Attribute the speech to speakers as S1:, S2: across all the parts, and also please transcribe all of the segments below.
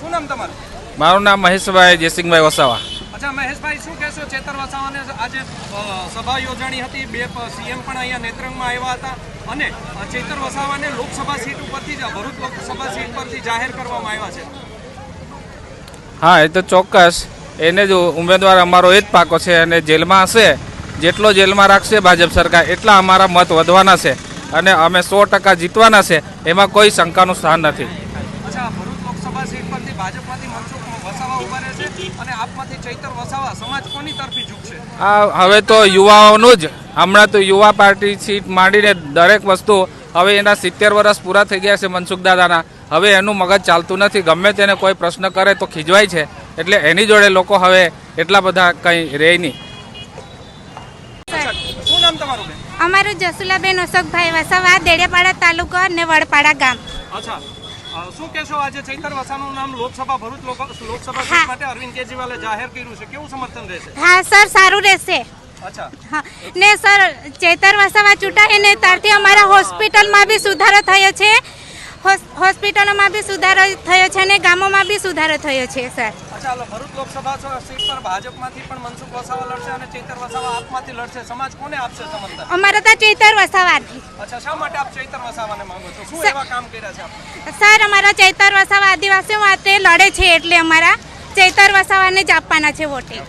S1: શું નામ તમારું?
S2: મારું નામ મહેશભાઈ જયસિંહભાઈ વસાવા.
S1: અચ્છા મહેશભાઈ શું કહેશો? ચેતર વસાવાને આજે સભા યોજાણી હતી. બે સીએમ પણ અહીંયા નેત્રંગમાં આવ્યા હતા. અને ચેતર વસાવાને લોકસભા સીટ ઉપરથી જ ભરૂચ લોકસભા સીટ પરથી જાહેર કરવામાં આવ્યા છે.
S2: હા એ તો ચોક્કસ. એને જ ઉમેદવાર અમારો એ જ પાકો છે અને જેલમાં હશે જેટલો જેલમાં રાખશે ભાજપ સરકાર એટલા અમારા મત વધવાના છે. અને અમે સો ટકા જીતવાના છે એમાં કોઈ શંકાનું સ્થાન નથી
S1: અચ્છા ભરૂચ લોકસભા સીટ પરથી ભાજપમાંથી મનસુખ વસાવા ઊભા રહેશે અને આપમાંથી ચૈતર વસાવા સમાજ કોની તરફી ઝૂકશે?
S2: આ હવે તો યુવાઓનું જ. હમણાં તો યુવા પાર્ટી સીટ માંડીને દરેક વસ્તુ હવે એના સિત્તેર વર્ષ પૂરા થઈ ગયા છે મનસુખ દાદાના. હવે એનું મગજ ચાલતું નથી. ગમે તેને કોઈ પ્રશ્ન કરે તો ખીજવાય છે. એટલે એની જોડે લોકો હવે એટલા બધા કંઈ રહે નહીં.
S3: અમારું જસુલાબેન અશોકભાઈ વસાવા દેડિયાપાડા તાલુકો અને વડપાડા ગામ.
S1: અચ્છા. શું કહેશો આજે ચૈતર વાસાનું નામ લોકસભા ભરૂચ લોક- લોકસભા. સીટ માટે અરવિંદ કેજરીવાલે જાહેર કર્યું છે. કેવું સમર્થન રહેશે?
S3: હા સર સારું રહેશે.
S1: અચ્છા.
S3: હા. ને સર ચેતર વસાવા ચૂંટાય ને ત્યારથી અમારા હોસ્પિટલમાં બી સુધારો થયો છે. હોસ્પિટલોમાં બી સુધારો થયો છે અને ગામોમાં બી સુધારો થયો છે સર.
S1: હાલો ભરૂચ લોકસભા સીટ પર ભાજપમાંથી પણ મનસુખ વસાવા લડશે અને ચૈતર વસાવા આપમાંથી લડશે. સમાજ કોને આપશે સમર્થન
S3: અમારા તો ચેતર વસાવાથી.
S1: અચ્છા શા માટે આપ ચૈતર વસાવાને માંગો છો? શું
S3: સર-
S1: એવા કામ કર્યા છે આપને?
S3: સર અમારા ચૈતર વસાવા આદિવાસીઓ માટે લડે છે એટલે અમારા ચૈતર વસાવાને જ આપવાના છે વોટિંગ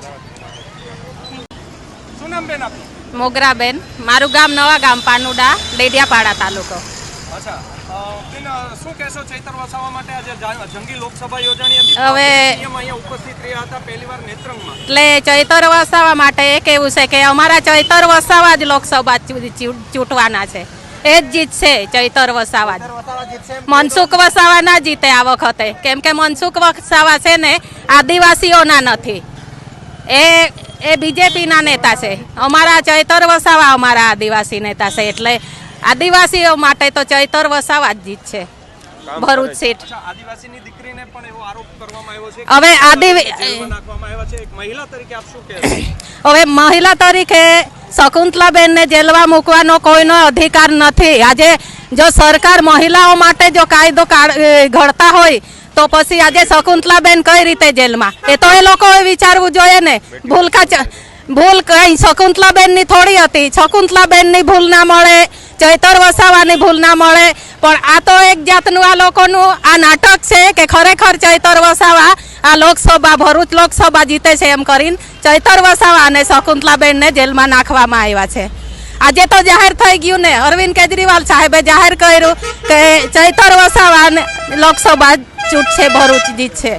S1: શું નામ બેન આપનું?
S4: મોગરાબેન. મારું ગામ નવા ગામ પાનુડા ડેડિયાપાડા તાલુકો.
S1: અચ્છા. શું કહેશો ચૈતર વસાવા માટે આજે જંગી લોકસભા યોજાણી હતી.
S4: હવે-
S1: અહીંયા ઉપસ્થિત રહ્યા હતા પહેલીવાર નેત્રંગમાં.
S4: એટલે ચૈતર વસાવા માટે એ કેવું છે કે અમારા ચૈતર વસાવા જ લોકસભા ચૂંટવાના છે. એ જ જીતશે ચૈતર વસાવા મનસુખ વસાવા ના જીતે આ વખતે. કેમ કે મનસુખ વસાવા છે ને આદિવાસીઓના નથી. એ એ બીજેપીના નેતા છે. અમારા ચૈતર વસાવા અમારા આદિવાસી નેતા છે. એટલે આદિવાસીઓ માટે તો ચૈતર વસાવા જ જીતશે ભરૂચ સીટ.
S1: આદિવાસીની દીકરીને પણ એવો આરોપ કરવામાં આવ્યો છે
S4: હવે આદિ-
S1: જેલમાં નાખવામાં આવ્યા છે. એક મહિલા તરીકે આપ શું કહેશો?
S4: હવે મહિલા તરીકે શકુંતલાબેનને જેલમાં મૂકવાનો કોઈનો અધિકાર નથી. આજે જો સરકાર મહિલાઓ માટે જો કાયદો કાઢ- ઘડતા હોય તો પછી આજે શકુંતલાબેન કઈ રીતે જેલમાં? એ તો એ લોકોએ વિચારવું જોઈએ ને. ભૂલકા ચ- ભૂલ કઈ શકુંતલાબેનની થોડી હતી. શકુંતલાબેનની ભૂલ ના મળે ચૈતર વસાવાની ભૂલ ના મળે. પણ આ તો એક જાતનું આ લોકોનું આ નાટક છે કે ખરેખર ચૈતર વસાવા આ લોકસભા, ભરૂચ લોકસભા જીતે છે એમ કરીને ચૈતર વસાવા અને શકુંતલાબેનને જેલમાં નાખવામાં આવ્યા છે. આજે તો જાહેર થઈ ગયું ને. અરવિંદ કેજરીવાલ સાહેબે જાહેર કર્યું કે ચૈતર વસાવા લોકસભા ચૂંટશે, ભરૂચ જીતશે.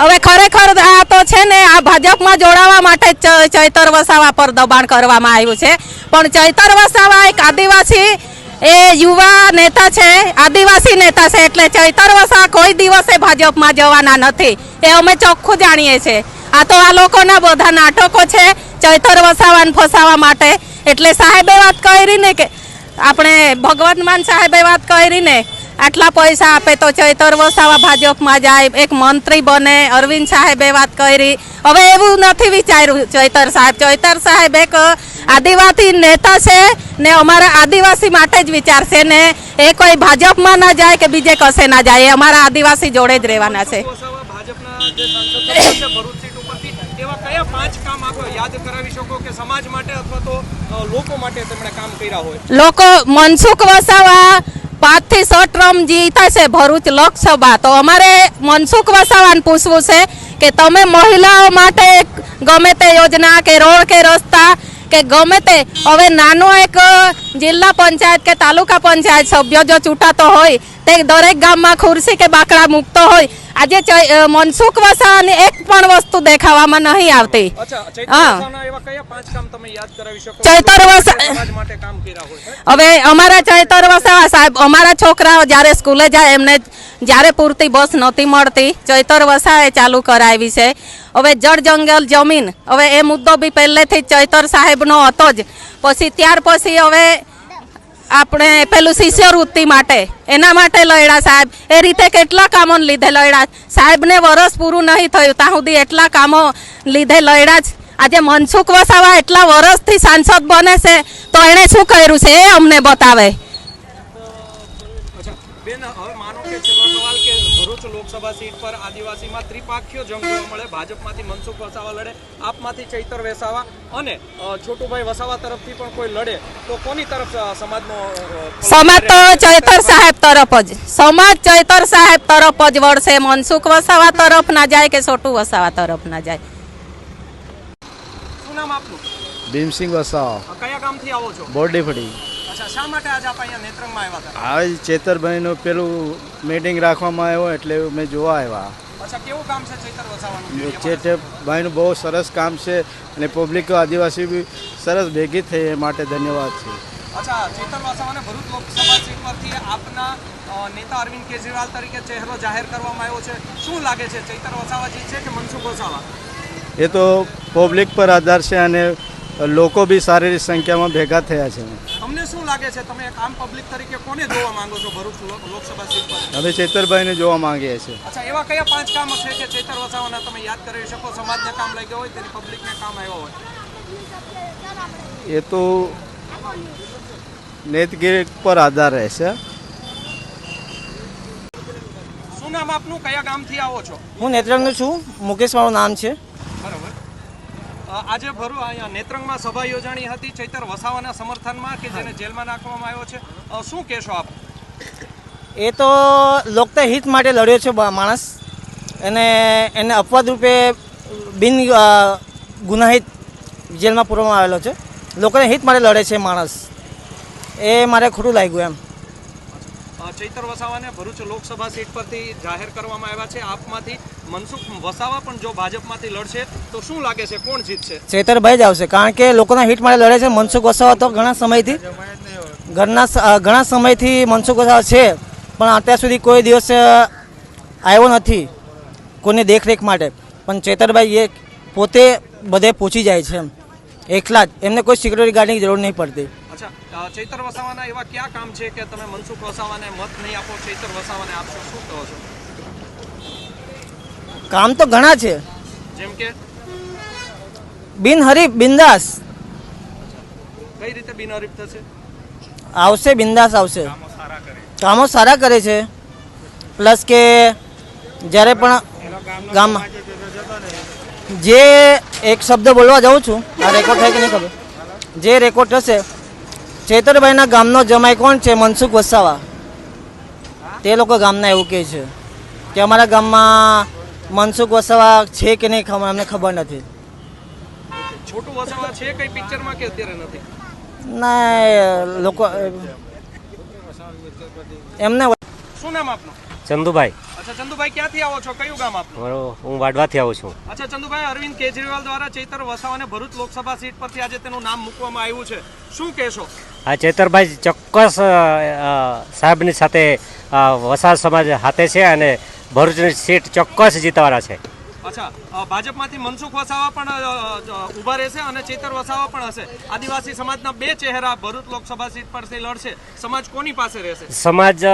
S4: હવે ખરેખર આ તો છે ને આ ભાજપમાં જોડાવા માટે ચૈતર વસાવા પર દબાણ કરવામાં આવ્યું છે. પણ ચૈતર વસાવા એક આદિવાસી એ યુવા નેતા છે આદિવાસી નેતા છે એટલે ચૈતર વસાવા કોઈ દિવસે ભાજપમાં જવાના નથી. એ અમે ચોખ્ખું જાણીએ છીએ. આ તો આ લોકોના બધા નાટકો છે ચૈતર વસાવાને ફસાવા માટે. એટલે સાહેબે વાત કરી ને કે આપણે ભગવાન માન સાહેબે વાત કરી ને આટલા પૈસા આપે તો ચૈતર વસાવા ભાજપમાં જાય. એક મંત્રી બને અરવિંદ સાહેબે વાત કરી. હવે એવું નથી વિચાર્યું ચૈતર સાહેબ. ચૈતર સાહેબ એક આદિવાસી નેતા છે ને અમારા આદિવાસી માટે જ વિચારશે ને. એ કોઈ ભાજપમાં ના જાય કે બીજે કશે ના જાય. એ અમારા આદિવાસી જોડે જ રહેવાના છે.
S1: વસાવા ભાજપના જે સાંસદ સભ્ય છે ભરૂચ સીટ ઉપરથી. એવા કયા પાંચ કામ આપ યાદ કરાવી શકો કે સમાજ માટે અથવા તો લોકો માટે તેમણે કામ કર્યા હોય?
S4: લોકો મનસુખ વસાવા પાંચથી છ ટ્રમ જીતા છે ભરૂચ લોકસભા. તો અમારે મનસુખ વસાવાને પૂછવું છે કે તમે મહિલાઓ માટે ગમે તે યોજના કે રોડ કે રસ્તા કે ગમે તે, હવે નાનો એક જિલ્લા પંચાયત કે તાલુકા પંચાયત સભ્ય જો ચૂંટાતો હોય, તે દરેક ગામમાં ખુરશી કે બાકડા મૂકતો હોય આજે મનસુખ વસાવાની એક પણ વસ્તુ દેખાવામાં નહીં આવતી.
S1: ચૈતર
S4: હવે અમારા ચૈતર વસાવા સાહેબ અમારા છોકરાઓ જ્યારે સ્કૂલે જાય એમને જ્યારે પૂરતી બસ નહોતી મળતી ચૈતર વસાએ ચાલુ કરાવી છે. હવે જળ જંગલ જમીન હવે એ મુદ્દો બી પહેલેથી ચૈતર સાહેબનો હતો જ. પછી ત્યાર પછી હવે આપણે પેલું શિષ્યવૃત્તિ માટે, એના માટે લડ્યા સાહેબ. એ રીતે કેટલા કામો લીધે લડ્યા સાહેબને વરસ પૂરું નહીં થયું, ત્યાં સુધી એટલા કામો લીધે લડ્યા જ. આજે મનસુખ વસાવા એટલા વરસથી સાંસદ બને છે, તો એણે શું કર્યું છે? એ અમને બતાવે.
S1: બેન હવે માનો કે છેલ્લો સવાલ કે ભરૂચ લોકસભા સીટ પર આદિવાસીમાં ત્રિપાખ્યો જંગ જોવા મળે. ભાજપમાંથી મનસુખ વસાવા લડે આપમાંથી ચૈતર વસાવા અને છોટુભાઈ વસાવા તરફથી પણ કોઈ લડે તો કોની તરફ સમાજનો
S4: સમાજ તો ચૈતર સાહેબ તરફ જ. સમાજ ચૈતર સાહેબ તરફ જ વળશે. મનસુખ વસાવા તરફ ના જાય કે છોટુ વસાવા તરફ ના જાય?
S1: શું નામ આપનું?
S5: ભીમસિંહ વસાવા.
S1: કયા ગામથી આવો છો? શા માટે આજે
S5: ચેતરભાઈનું પેલું મીટિંગ રાખવામાં આવ્યો એટલે મેં જોવા આવ્યા.
S1: છે
S5: ચેતરભાઈનું બહુ સરસ કામ છે અને પબ્લિક આદિવાસી બી સરસ ભેગી થઈ એ માટે ધન્યવાદ છે.
S1: અચ્છા ચેતર વસાવાને ભરૂચ લોકસભા સીટ પરથી આપના નેતા અરવિંદ કેજરીવાલ તરીકે ચહેરો જાહેર કરવામાં આવ્યો છે. શું લાગે છે ચૈતર વસાવા જીતશે કે મનસુખ વસાવા?
S5: એ તો પબ્લિક પર આધાર છે અને લોકો બી સારી સંખ્યામાં ભેગા થયા છે.
S1: તમને શું લાગે છે? તમે એક આમ પબ્લિક તરીકે કોને જોવા માંગો છો ભરૂચ લોકસભા સીટ પર?
S5: અમે ચેતરભાઈને જોવા માંગીએ છીએ.
S1: અચ્છા એવા કયા પાંચ કામ છે કે ચેતર વસાવાના તમે યાદ કરી શકો? સમાજને કામ લાગ્યો હોય તેની પબ્લિકને કામ આવ્યો હોય.
S5: એ તો નેતગીરી પર આધાર રહેશે.
S1: શું નામ આપનું? કયા ગામથી આવો છો?
S6: હું નેત્રંગ છું. મુકેશ મારું નામ છે.
S1: આજે ભરૂ અહીંયા નેત્રંગમાં સભા યોજાણી હતી ચૈતર વસાવાના સમર્થનમાં કે જેને જેલમાં નાખવામાં આવ્યો છે. શું કહેશો આપ?
S6: એ તો લોકતા હિત માટે લડ્યો છે માણસ. અને એને અપવાદ રૂપે બિન ગુનાહિત જેલમાં પૂરવામાં આવેલો છે. લોકોને હિત માટે લડે છે માણસ. એ મારે ખોટું લાગ્યું એમ.
S1: ચૈતર વસાવાને ભરૂચ લોકસભા સીટ પરથી જાહેર કરવામાં આવ્યા છે. આપમાંથી મનસુખ વસાવા પણ જો ભાજપમાંથી લડશે, તો શું લાગે છે? કોણ જીતશે?
S6: ચૈતરભાઈ જ આવશે, કારણ કે લોકોના હિટ માટે લડે છે. મનસુખ વસાવા તો ઘણા સમયથી ઘરના ઘણા સમયથી મનસુખ વસાવા છે, પણ અત્યાર સુધી કોઈ દિવસ આવ્યો નથી કોઈની દેખરેખ માટે. પણ ચેતરભાઈ એ પોતે બધે પહોંચી જાય છે એમ. એકલા જ. એમને કોઈ સિક્યુરિટી ગાર્ડની જરૂર નહીં પડતી.
S1: અચ્છા ચૈતર વસાવાના એવા કયા કામ છે કે તમે મનસુખ વસાવાને મત નહીં આપો ચૈતર વસાવાને આપશો શું કહો છો?
S6: કામ તો ઘણા છે.
S1: જેમ કે?
S6: બિનહરીફ બિંદાસ.
S1: કઈ રીતે બિનહરીફ થશે?
S6: આવશે બિંદાસ આવશે. કામો સારા કરે. છે. પ્લસ કે જ્યારે પણ ગામમાં જે એક શબ્દ બોલવા જાઉં છું આ રેકોર્ડ થાય કે નહીં ખબર? જે રેકોર્ડ થશે ચેતરભાઈના ગામનો જમાઈ કોણ છે? મનસુખ વસાવા. તે લોકો ગામના એવું કહે છે કે અમારા ગામમાં મનસુખ વસાવા છે કે નહીં ખબર અમને ખબર નથી.
S1: છોટું વસાવા છે કઈ પિક્ચરમાં કે અત્યારે નથી?
S6: ના લોકો એમને
S1: શું નામ આપનું?
S7: ચંદુભાઈ.
S1: અચ્છા ચંદુભાઈ ક્યાંથી આવો છો? કયું ગામ આપનું?
S7: મારો હું વાડવાથી આવું છું.
S1: અચ્છા ચંદુભાઈ અરવિંદ કેજરીવાલ દ્વારા ચૈતર વસાવાને ભરૂચ લોકસભા સીટ પરથી આજે તેનું નામ મૂકવામાં આવ્યું છે. શું કહેશો?
S7: આ ચેતરભાઈ ચોક્કસ સાહેબની સાથે અ, સમાજ હાથે છે અને ભરૂચની સીટ ચોક્કસ જીતવાના છે.
S1: અચ્છા ભાજપમાંથી મનસુખ વસાવા પણ ઊભા રહેશે અને ચેતર વસાવા પણ હશે. આદિવાસી સમાજના બે ચહેરા ભરૂચ લોકસભા સીટ પરથી લડશે. સમાજ કોની પાસે રહેશે?
S7: સમાજ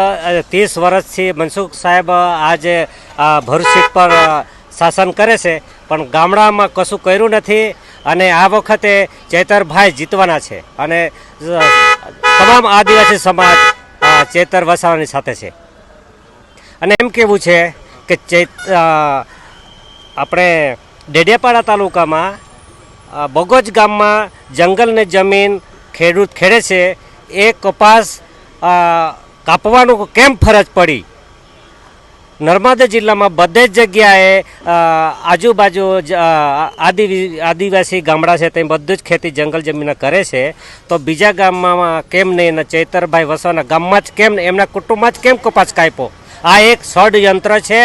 S7: ત્રીસ વર્ષથી મનસુખ સાહેબ આજે ભરૂચ સીટ પર શાસન કરે છે, પણ ગામડામાં કશું કર્યું નથી અને આ વખતે ચેતરભાઈ જીતવાના છે અને તમામ આદિવાસી સમાજ ચેતર વસાવાની સાથે છે. અને એમ કેવું છે કે ચૈત આપણે ડેડિયાપાડા તાલુકામાં બગોજ ગામમાં જંગલને જમીન ખેડૂત ખેડે છે. એ કપાસ કાપવાનું કેમ ફરજ પડી? નર્મદા જિલ્લામાં બધે જ જગ્યાએ આજુબાજુ આદિ આદિવાસી ગામડા છે તે બધું જ ખેતી જંગલ જમીન કરે છે. તો બીજા ગામમાં કેમ નહીં? એના ચૈતરભાઈ વસવાના ગામમાં જ કેમ એમના કુટુંબમાં જ કેમ કપાસ કાપ્યો? આ એક ષડયંત્ર છે.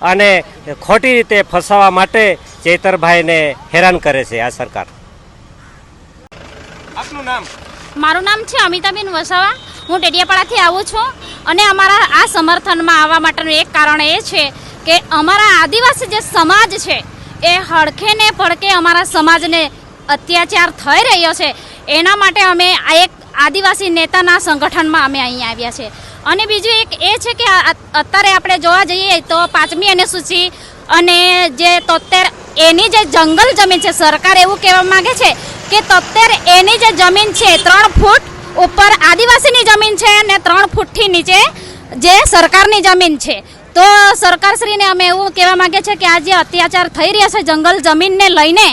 S7: અને ખોટી રીતે ફસાવા માટે ચેતરભાઈને હેરાન કરે છે આ સરકાર.
S1: આપનું નામ?
S8: મારું નામ છે અમિતાબેન વસાવા. હું ડેડિયાપાડાથી આવું છું અને અમારા આ સમર્થનમાં આવવા માટેનું એક કારણ એ છે કે અમારા આદિવાસી જે સમાજ છે એ હડખે ને પડકે અમારા સમાજને અત્યાચાર થઈ રહ્યો છે. એના માટે અમે આ એક આદિવાસી નેતાના સંગઠનમાં અમે અહીં આવ્યા છે. અને બીજું એક એ છે કે અત્યારે આપણે જોવા જઈએ તો પાંચમી અનુસૂચિ અને જે તોતેર એની જે જંગલ જમીન છે, સરકાર એવું કહેવા માંગે છે કે તોતેર એની જે જમીન છે, ત્રણ ફૂટ ઉપર આદિવાસીની જમીન છે અને ત્રણ ફૂટથી નીચે જે સરકારની જમીન છે. તો સરકારશ્રીને અમે એવું કહેવા માંગે છે કે આ જે અત્યાચાર થઈ રહ્યા છે જંગલ જમીનને લઈને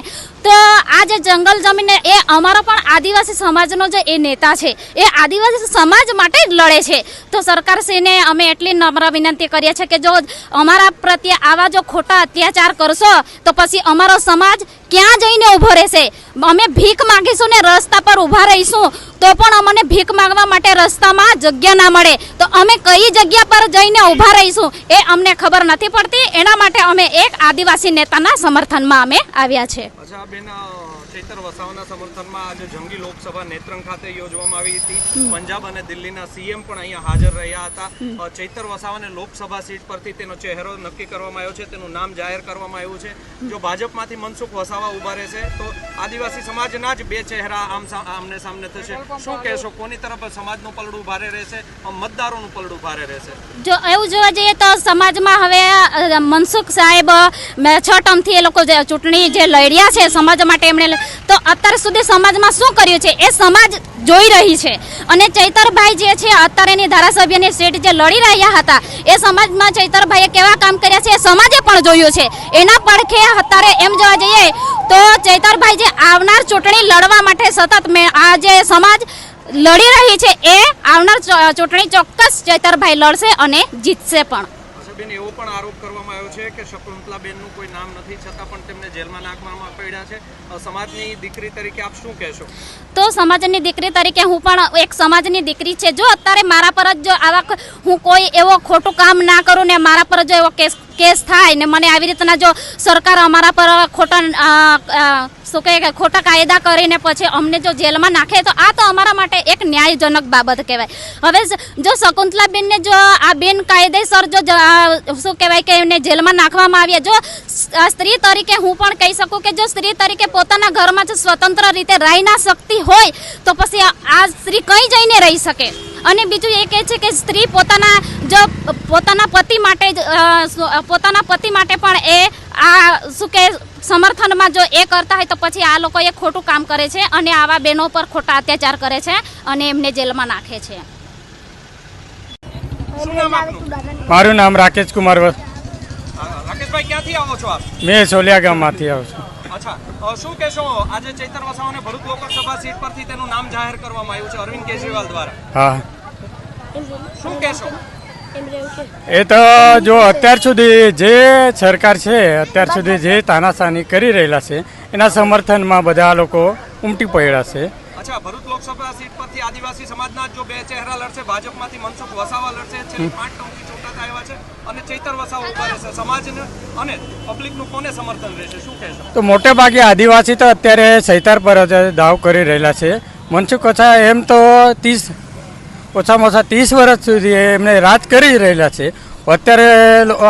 S8: તો આ જે જંગલ જમીન એ અમારો પણ આદિવાસી સમાજનો જે એ નેતા છે, એ આદિવાસી સમાજ માટે જ લડે છે. તો સરકારશ્રીને અમે એટલી નમ્ર વિનંતી કરીએ છીએ કે જો અમારા પ્રત્યે આવા જો ખોટા અત્યાચાર કરશો, તો પછી અમારો સમાજ ક્યાં જઈને ઊભો રહેશે? અમે ભીખ માંગીશું ને રસ્તા પર ઊભા રહીશું, તો પણ અમને ભીખ માંગવા માટે રસ્તામાં જગ્યા ના મળે. તો અમે કઈ જગ્યા પર જઈને ઊભા રહીશું, એ અમને ખબર નથી પડતી. એના માટે અમે એક આદિવાસી નેતાના સમર્થનમાં અમે આવ્યા છે.
S1: અચ્છા બેન અ, ચૈતર વસાવાના સમર્થનમાં આજે જંગી લોકસભા નેત્રંગ ખાતે યોજવામાં આવી હતી. પંજાબ અને દિલ્હીના સીએમ પણ અહીંયા હાજર રહ્યા હતા. ચૈતર વસાવાને લોકસભા સીટ પરથી તેનો ચહેરો નક્કી કરવામાં આવ્યો છે. તેનું નામ જાહેર કરવામાં આવ્યું છે. જો ભાજપમાંથી મનસુખ વસાવા ઊભા રહેશે તો આદિવાસી સમાજના જ બે ચહેરા આમ આમને સામને થશે. શું કહેશો? કોની તરફ સમાજનું પલડું ભારે રહેશે? મતદારોનું પલડું ભારે રહેશે?
S8: જો એવું જોવા જઈએ તો સમાજમાં હવે મનસુખ સાહેબ છ ટર્મથી એ લોકો જે ચૂંટણી જે લડ્યા છે સમાજ માટે એમણે તો અત્યાર સુધી સમાજમાં શું કર્યું છે? એ સમાજ જોઈ રહી છે. અને ચૈતરભાઈ જે છે અત્યારેની ધારાસભ્યની સીટ જે લડી રહ્યા હતા, એ સમાજમાં ચૈતરભાઈએ કેવા કામ કર્યા છે? એ સમાજે પણ જોયું છે. એના પડખે અત્યારે એમ જોવા જઈએ તો ચૈતરભાઈ જે આવનાર ચૂંટણી લડવા માટે સતત મેં આ જે સમાજ લડી રહી છે, એ આવનાર ચૂંટણી ચોક્કસ ચૈતરભાઈ લડશે અને જીતશે પણ.
S1: એવો પણ આરોપ કરવામાં આવ્યો છે કે શકુંતલાબેનનું કોઈ નામ નથી, છતાં પણ તેમને જેલમાં નાખવામાં પડ્યા છે. સમાજની દીકરી તરીકે આપ શું કહેશો?
S8: તો સમાજની દીકરી તરીકે હું પણ એક સમાજની દીકરી છે. જો અત્યારે મારા પર જ જો આવા હું કોઈ એવો ખોટું કામ ના કરું ને મારા પર જો એવો કેસ કેસ થાય ને મને આવી રીતના જો સરકાર અમારા પર ખોટા શું કહે ખોટા કાયદા કરીને પછી અમને જો જેલમાં નાખે, તો આ તો અમારા માટે એક ન્યાયજનક બાબત કહેવાય. હવે જો શકુંતલાબેનને જો આ બેન કાયદેસર જો શું કહેવાય કે એમને જેલમાં નાખવામાં આવ્યા. જો સ્ત્રી તરીકે હું પણ કહી શકું કે જો સ્ત્રી તરીકે પોતાના ઘરમાં જો સ્વતંત્ર રીતે રહી ના શકતી હોય, તો પછી આ- સ્ત્રી કઈ જઈને રહી શકે. અને બીજું એ કહે છે કે સ્ત્રી પોતાના જો પોતાના પતિ માટે પોતાના પતિ માટે પણ એ આ શું કે સમર્થનમાં જો એ કરતા હોય તો પછી આ લોકો એ ખોટું કામ કરે છે અને આવા બહેનો પર ખોટા અત્યાચાર કરે છે અને એમને જેલમાં નાખે છે.
S9: મારું નામ રાકેશ કુમાર વસ-
S1: ક્યાંથી આવો છો આપ?
S9: મેં સોલિયા ગામમાંથી આવું છું.
S1: અચ્છા શું કહેશો આજે ચૈતર વસાવાને ભરૂચ લોકસભા સીટ પરથી તેનું નામ જાહેર કરવામાં આવ્યું છે અરવિંદ કેજરીવાલ દ્વારા.
S9: હા.
S1: શું કહેશો?
S9: એ તો જો અત્યાર સુધી જે સરકાર છે અત્યાર સુધી જે તાનાશાની કરી રહેલા છે એના સમર્થનમાં બધા લોકો ઉમટી પડ્યા છે.
S1: અચ્છા ભરૂચ લોકસભા સીટ પરથી આદિવાસી સમાજના જ જો બે ચહેરા લડશે ભાજપમાંથી મનસુખ વસાવા લડશે પાંચ ટર્મથી આવ્યા છે અને ચૈતર વસાવ ઊભા રહેશે સમાજને અને પબ્લિકનું કોને સમર્થન રહેશે? શું કહેશો?
S9: તો મોટે ભાગે આદિવાસી તો અત્યારે સૈતાર પર જ દાવ કરી રહેલા છે. મનસુખ ઓછા એમ તો ત્રીસ, ઓછામાં ઓછા ત્રીસ વર્ષ સુધી એમને રાજ કરી રહેલા છે. અત્યારે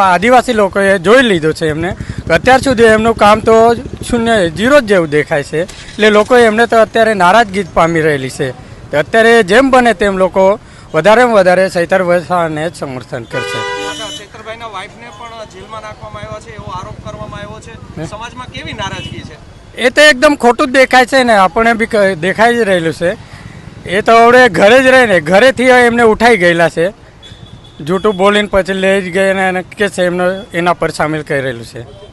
S9: આદિવાસી લોકોએ જોઈ લીધો છે એમને. અત્યાર સુધી એમનું કામ તો શૂન્ય જીરો જ જેવું દેખાય છે. એટલે લોકો એમને તો અત્યારે નારાજગી પામી રહેલી છે. અત્યારે જેમ બને તેમ લોકો વધારેમાં વધારે સૈતર વસાવાને જ સમર્થન કરશે.
S1: ચૈતરભાઈના વાઇફને પણ જેલમાં નાખવામાં આવ્યા છે એવો આરોપ કરવામાં આવ્યો છે. સમાજમાં કેવી નારાજગી છે?
S9: એ તો એકદમ ખોટું જ દેખાય છે ને આપણે બી દેખાઈ જ રહેલું છે. એ તો હવે ઘરે જ રહે ને ઘરેથી એમને ઉઠાઈ ગયેલા છે. જૂઠું બોલીને પછી લઈ જ ગયા અને કે છે એમને એના પર સામેલ કરી રહેલું છે.